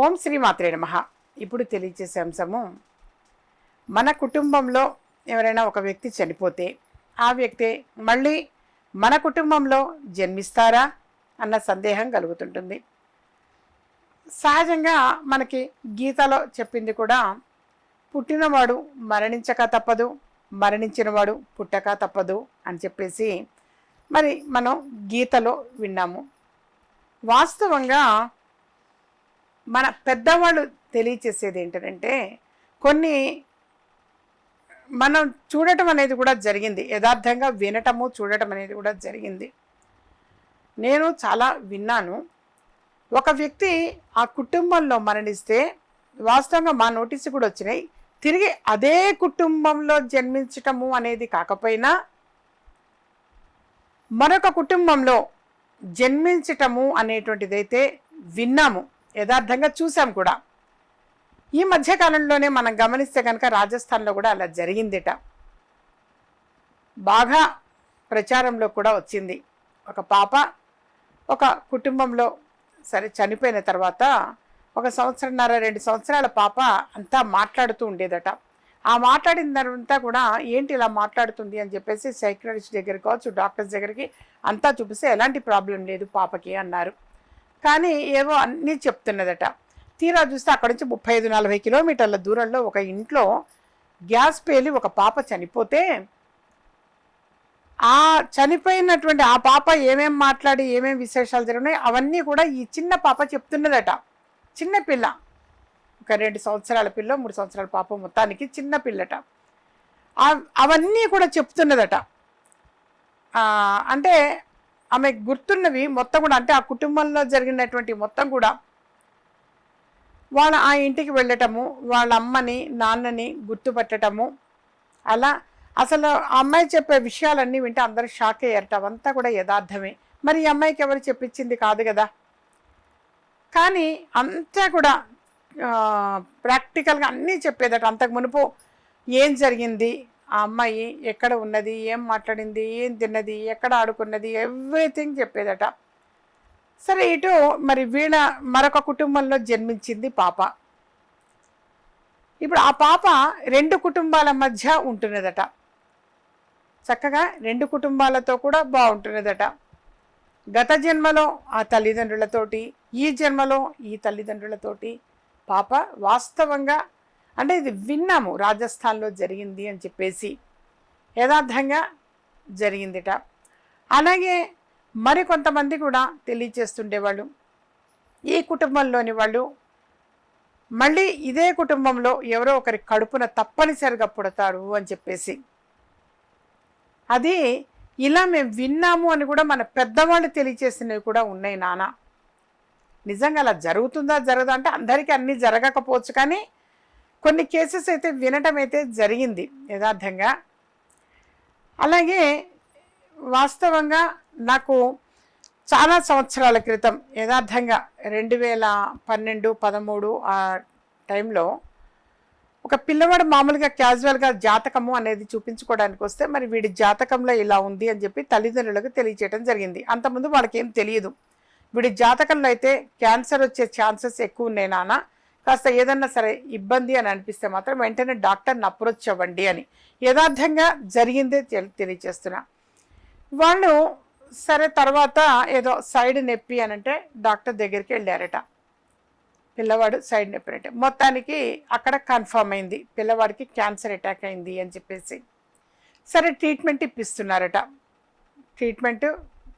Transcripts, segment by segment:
ఓం శ్రీ మాత్రే నమ. ఇప్పుడు తెలియచేసే అంశము మన కుటుంబంలో ఎవరైనా ఒక వ్యక్తి చనిపోతే ఆ వ్యక్తి మళ్ళీ మన కుటుంబంలో జన్మిస్తారా అన్న సందేహం కలుగుతుంటుంది. సహజంగా మనకి గీతలో చెప్పింది కూడా పుట్టినవాడు మరణించక తప్పదు మరణించినవాడు పుట్టక తప్పదు అని చెప్పేసి మరి మనం గీతలో విన్నాము. వాస్తవంగా మన పెద్దవాళ్ళు తెలియచేసేది ఏంటంటే కొన్ని మనం చూడటం అనేది కూడా జరిగింది. యథార్థంగా వినటము చూడటం అనేది కూడా జరిగింది. నేను చాలా విన్నాను. ఒక వ్యక్తి ఆ కుటుంబంలో మరణిస్తే వాస్తవంగా మా నోటీసు కూడా వచ్చినాయి. తిరిగి అదే కుటుంబంలో జన్మించటము అనేది కాకపోయినా మరొక కుటుంబంలో జన్మించటము అనేటువంటిదైతే విన్నాము. యథార్థంగా చూసాం కూడా. ఈ మధ్యకాలంలోనే మనం గమనిస్తే కనుక రాజస్థాన్లో కూడా అలా జరిగిందిట. బాగా ప్రచారంలో కూడా వచ్చింది. ఒక పాప ఒక కుటుంబంలో సరే చనిపోయిన తర్వాత ఒక సంవత్సరంన్నర రెండు సంవత్సరాల పాప అంతా మాట్లాడుతూ ఉండేదట. ఆ మాట్లాడిన తర్వాత కూడా ఏంటి ఇలా మాట్లాడుతుంది అని చెప్పేసి సైక్రటిస్ట్ దగ్గర కావచ్చు డాక్టర్స్ దగ్గరికి అంతా చూపిస్తే ఎలాంటి ప్రాబ్లం లేదు పాపకి అన్నారు. కానీ ఏవో అన్నీ చెప్తున్నదట. తీరా చూస్తే అక్కడి నుంచి ముప్పై ఐదు నలభై కిలోమీటర్ల దూరంలో ఒక ఇంట్లో గ్యాస్ పేలి ఒక పాప చనిపోతే ఆ చనిపోయినటువంటి ఆ పాప ఏమేం మాట్లాడి ఏమేం విశేషాలు జరిగినాయి అవన్నీ కూడా ఈ చిన్న పాప చెప్తున్నదట. చిన్న పిల్ల. ఒక రెండు సంవత్సరాల పిల్ల మూడు సంవత్సరాల పాప మొత్తానికి చిన్న పిల్లట. అవన్నీ కూడా చెప్తున్నదట. అంటే ఆమె గుర్తున్నవి మొత్తం కూడా అంటే ఆ కుటుంబంలో జరిగినటువంటి మొత్తం కూడా వాళ్ళ ఆ ఇంటికి వెళ్ళటము వాళ్ళ అమ్మని నాన్నని గుర్తుపట్టటము. అలా అసలు ఆ అమ్మాయి చెప్పే విషయాలన్నీ వింటే అందరూ షాక్ అయ్యారట. అవంతా కూడా యథార్థమే. మరి ఈ అమ్మాయికి ఎవరు చెప్పించింది? కాదు కదా. కానీ అంతా కూడా ప్రాక్టికల్గా అన్నీ చెప్పేదట. అంతకు మునుపు ఏం జరిగింది? ఆ అమ్మాయి ఎక్కడ ఉన్నది ఏం మాట్లాడింది ఏం తిన్నది ఎక్కడ ఆడుకున్నది ఎవ్రీథింగ్ చెప్పేదట. సరే ఇటు మరి వీణ మరొక కుటుంబంలో జన్మించింది పాప. ఇప్పుడు ఆ పాప రెండు కుటుంబాల మధ్య ఉంటున్నదట. చక్కగా రెండు కుటుంబాలతో కూడా బాగుంటున్నదట. గత జన్మలో ఆ తల్లిదండ్రులతోటి ఈ జన్మలో ఈ తల్లిదండ్రులతోటి పాప వాస్తవంగా అంటే ఇది విన్నాము రాజస్థాన్లో జరిగింది అని చెప్పేసి. యథార్థంగా జరిగిందిట. అలాగే మరికొంతమంది కూడా తెలియచేస్తుండేవాళ్ళు. ఈ కుటుంబంలోని వాళ్ళు మళ్ళీ ఇదే కుటుంబంలో ఎవరో ఒకరి కడుపున తప్పనిసరిగా పుడతారు అని చెప్పేసి. అది ఇలా మేము విన్నాము అని కూడా మన పెద్దవాళ్ళు తెలియచేసినవి కూడా ఉన్నాయి నాన్న నిజంగా అలా జరుగుతుందా జరగదా అంటే అందరికీ అన్నీ జరగకపోవచ్చు కానీ కొన్ని కేసెస్ అయితే వినటం అయితే జరిగింది యథార్థంగా. అలాగే వాస్తవంగా నాకు చాలా సంవత్సరాల క్రితం యథార్థంగా రెండు వేల పన్నెండు పదమూడు ఆ టైంలో ఒక పిల్లవాడు మామూలుగా క్యాజువల్గా జాతకము అనేది చూపించుకోవడానికి వస్తే మరి వీడి జాతకంలో ఇలా ఉంది అని చెప్పి తల్లిదండ్రులకు తెలియచేయడం జరిగింది. అంతకుముందు వాళ్ళకి ఏం తెలియదు. వీడి జాతకంలో అయితే క్యాన్సర్ వచ్చే ఛాన్సెస్ ఎక్కువ ఉన్నాయి నాన్న. కాస్త ఏదన్నా సరే ఇబ్బంది అని అనిపిస్తే మాత్రం వెంటనే డాక్టర్ని అప్రోచ్ అవ్వండి అని యథార్థంగా జరిగిందే తెలి- తెలియచేస్తున్నా. వాళ్ళు సరే తర్వాత ఏదో సైడ్ నొప్పి అని అంటే డాక్టర్ దగ్గరికి వెళ్ళారట. పిల్లవాడు సైడ్ నొప్పి అంటే మొత్తానికి అక్కడ కన్ఫర్మ్ అయింది. పిల్లవాడికి క్యాన్సర్ అటాక్ అయింది అని చెప్పేసి. సరే ట్రీట్మెంట్ ఇప్పిస్తున్నారట. ట్రీట్మెంట్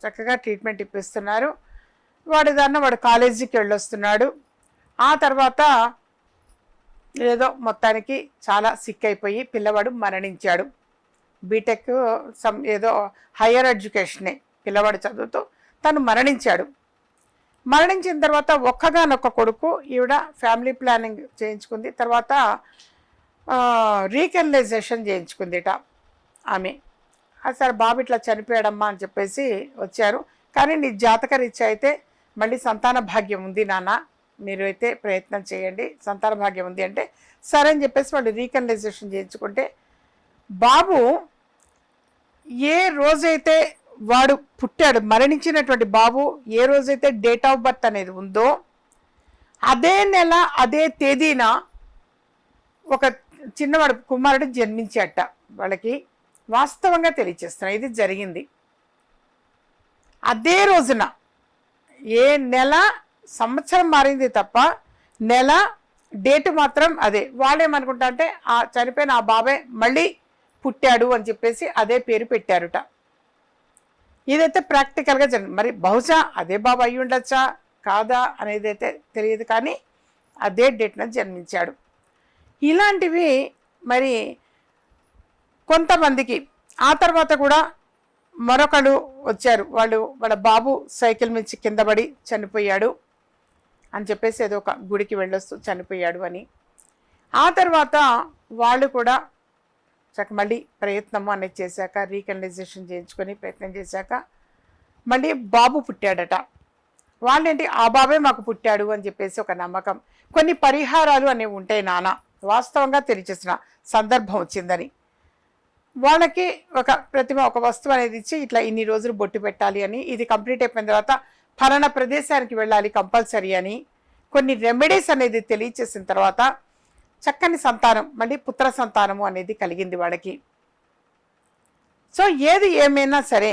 చక్కగా ట్రీట్మెంట్ ఇప్పిస్తున్నారు. వాడు దాన్ని వాడు కాలేజీకి వెళ్ళొస్తున్నాడు. ఆ తర్వాత ఏదో మొత్తానికి చాలా సిక్ అయిపోయి పిల్లవాడు మరణించాడు. బీటెక్ సమ్ ఏదో హయ్యర్ ఎడ్యుకేషనే పిల్లవాడు చదువుతూ తను మరణించాడు. మరణించిన తర్వాత ఒక్కగానొక్క కొడుకు ఈవిడ ఫ్యామిలీ ప్లానింగ్ చేయించుకుంది. తర్వాత రీకెనలైజేషన్ చేయించుకుందిట ఆమె. "ఆ, సరే బాబు ఇట్లా చనిపోయాడమ్మా అని చెప్పేసి వచ్చారు. కానీ నీ జాతక రీత్యా అయితే మళ్ళీ సంతాన భాగ్యం ఉంది నాన్న. మీరు అయితే ప్రయత్నం చేయండి. సంతాన భాగ్యం ఉంది అంటే సరే అని చెప్పేసి వాళ్ళు రీకనలైజేషన్ చేయించుకుంటే బాబు ఏ రోజైతే వాడు పుట్టాడు మరణించినటువంటి బాబు ఏ రోజైతే డేట్ ఆఫ్ బర్త్ అనేది ఉందో అదే నెల అదే తేదీన ఒక చిన్నవాడు కుమారుడు జన్మించేట వాళ్ళకి. వాస్తవంగా తెలియచేస్తున్నా ఇది జరిగింది. అదే రోజున ఏ నెల సంవత్సరం మారింది తప్ప నెల డేట్ మాత్రం అదే. వాళ్ళేమనుకుంటా అంటే ఆ చనిపోయిన ఆ బాబాయ్ మళ్ళీ పుట్టాడు అని చెప్పేసి అదే పేరు పెట్టారుట. ఇదైతే ప్రాక్టికల్గా జరిగింది. మరి బహుశా అదే బాబు అయి ఉండొచ్చా? కాదా? అనేది అయితే తెలియదు కానీ అదే డేట్న జన్మించాడు. ఇలాంటివి మరి కొంతమందికి ఆ తర్వాత కూడా మరొకడు వచ్చారు. వాళ్ళు వాళ్ళ బాబు సైకిల్ మించి కింద పడి చనిపోయాడు. అని చెప్పేసి ఏదో ఒక గుడికి వెళ్ళొస్తూ చనిపోయాడు అని. ఆ తర్వాత వాళ్ళు కూడా చక్క మళ్ళీ ప్రయత్నము అనేది చేశాక రీకనలైజేషన్ చేయించుకొని ప్రయత్నం చేశాక మళ్ళీ బాబు పుట్టాడట. వాళ్ళేంటి ఆ బాబే మాకు పుట్టాడు అని చెప్పేసి ఒక నమ్మకం. కొన్ని పరిహారాలు అనేవి ఉంటాయి నాన్న వాస్తవంగా తెలియచేసిన సందర్భం వచ్చిందని. వాళ్ళకి ఒక ప్రతిమ ఒక వస్తువు అనేది ఇచ్చి ఇట్లా ఇన్ని రోజులు బొట్టు పెట్టాలి అని ఇది కంప్లీట్ అయిపోయిన తర్వాత ఫలానా ప్రదేశానికి వెళ్ళాలి కంపల్సరీ అని కొన్ని రెమెడీస్ అనేది తెలియచేసిన తర్వాత చక్కని సంతానం మళ్ళీ పుత్ర సంతానము అనేది కలిగింది వాళ్ళకి. సో ఏది ఏమైనా సరే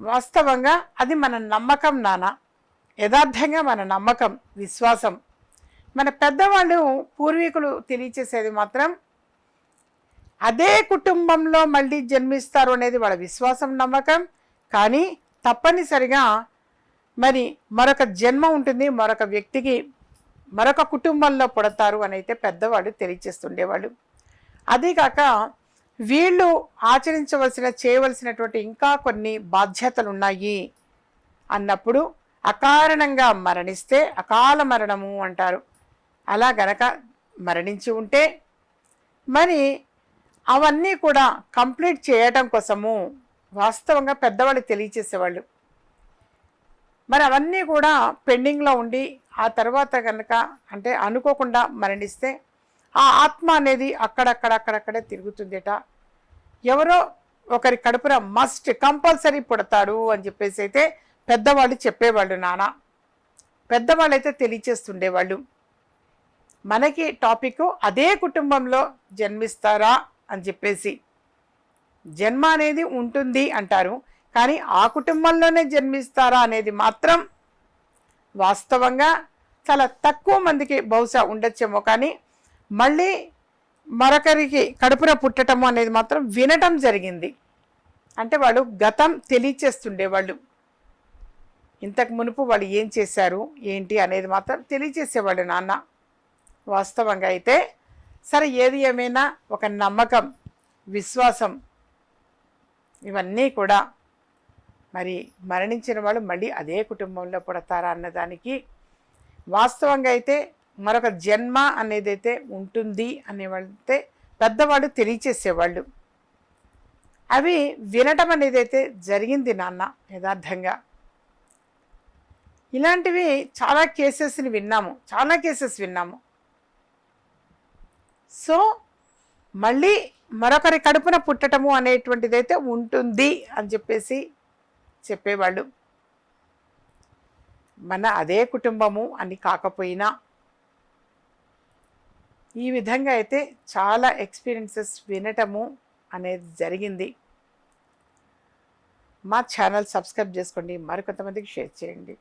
వాస్తవంగా అది మన నమ్మకం నాన్న. యథార్థంగా మన నమ్మకం విశ్వాసం. మన పెద్దవాళ్ళు పూర్వీకులు తెలియచేసేది మాత్రం అదే కుటుంబంలో మళ్ళీ జన్మిస్తారు అనేది వాళ్ళ విశ్వాసం నమ్మకం. కానీ తప్పనిసరిగా మరి మరొక జన్మ ఉంటుంది మరొక వ్యక్తికి మరొక కుటుంబంలో పుడతారు అని అయితే పెద్దవాళ్ళు తెలియచేస్తుండేవాళ్ళు. అదేకాక వీళ్ళు ఆచరించవలసిన చేయవలసినటువంటి ఇంకా కొన్ని బాధ్యతలు ఉన్నాయి అన్నప్పుడు అకారణంగా మరణిస్తే అకాల మరణము అంటారు. అలా గనక మరణించి ఉంటే మరి అవన్నీ కూడా కంప్లీట్ చేయటం కోసము వాస్తవంగా పెద్దవాళ్ళు తెలియచేసేవాళ్ళు. మరి అవన్నీ కూడా పెండింగ్లో ఉండి ఆ తర్వాత కనుక అంటే అనుకోకుండా మరణిస్తే ఆ ఆత్మ అనేది అక్కడక్కడ అక్కడక్కడే తిరుగుతుందిట. ఎవరో ఒకరి కడుపున మస్ట్ కంపల్సరీ పుడతాడు అని చెప్పేసి అయితే పెద్దవాళ్ళు చెప్పేవాళ్ళు నాన్న. పెద్దవాళ్ళు అయితే తెలియచేస్తుండేవాళ్ళు. మనకి టాపిక్ అదే కుటుంబంలో జన్మిస్తారా అని చెప్పేసి. జన్మ అనేది ఉంటుంది అంటారు. కానీ ఆ కుటుంబంలోనే జన్మిస్తారా అనేది మాత్రం వాస్తవంగా చాలా తక్కువ మందికి బహుశా ఉండొచ్చేమో. కానీ మళ్ళీ మరొకరికి కడుపున పుట్టటము అనేది మాత్రం వినటం జరిగింది. అంటే వాళ్ళు గతం తెలియచేస్తుండేవాళ్ళు. ఇంతకు మునుపు వాళ్ళు ఏం చేశారు ఏంటి అనేది మాత్రం తెలియచేసేవాళ్ళు నాన్న. వాస్తవంగా అయితే సరే ఏది ఏమైనా ఒక నమ్మకం విశ్వాసం ఇవన్నీ కూడా మరి మరణించిన వాళ్ళు మళ్ళీ అదే కుటుంబంలో పుడతారా అన్నదానికి వాస్తవంగా అయితే మరొక జన్మ అనేది అయితే ఉంటుంది అనేవాళ్ళైతే పెద్దవాళ్ళు తెలియచేసేవాళ్ళు. అవి వినటం అనేది అయితే జరిగింది నాన్న యథార్థంగా. ఇలాంటివి చాలా కేసెస్ని విన్నాము చాలా కేసెస్ విన్నాము. సో మళ్ళీ మరొకరి కడుపున పుట్టటము అనేటువంటిదైతే ఉంటుంది అని చెప్పేసి చెప్పేవాళ్ళు. మన అదే కుటుంబము అని కాకపోయినా ఈ విధంగా అయితే చాలా ఎక్స్పీరియన్సెస్ వినటము అనేది జరిగింది. మా ఛానల్ సబ్స్క్రైబ్ చేసుకోండి. మరికొంతమందికి షేర్ చేయండి.